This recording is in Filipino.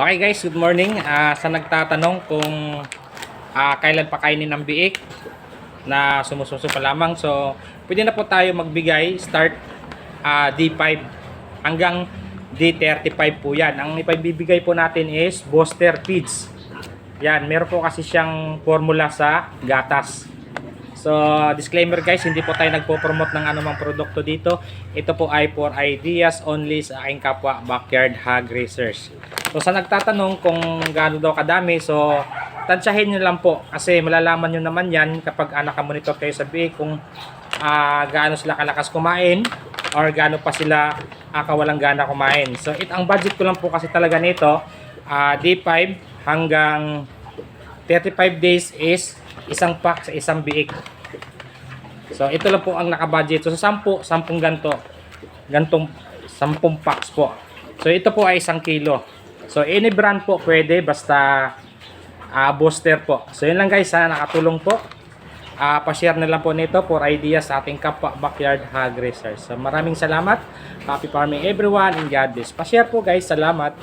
Okay guys, good morning. Ah, sa nagtatanong kung ah, kailan pa kainin ng biik na sumususo pa lamang. So, pwede na po tayo magbigay start ah, D5 hanggang D35 po yan. Ang ipabibigay po natin is Booster Feeds. Yan, meron po kasi siyang formula sa gatas. So, disclaimer guys, hindi po tayo nagpo-promote ng anumang produkto dito. Ito po ay for ideas only sa aking kapwa backyard hog racers. So, sa nagtatanong kung gaano daw kadami, so, tansyahin nyo lang po. Kasi malalaman nyo naman yan kapag ah, nakamonitor kayo sa BA kung ah, gaano sila kalakas kumain or gaano pa sila ah, kawalang gana kumain. So, it, ang budget ko lang po kasi talaga nito, ah, D5 hanggang 35 days is isang pack sa isang biik. So, ito lang po ang nakabudget. So, sa 10, 10 ganto. Gantong 10 packs po. So, ito po ay isang kilo. So, any brand po pwede basta ah, booster po. So, yun lang guys. Sana nakatulong po. Ah, pa-share na lang po nito for ideas sa ating kapwa backyard hog racers. So, maraming salamat. Happy farming everyone and God bless. Pa-share po guys. Salamat.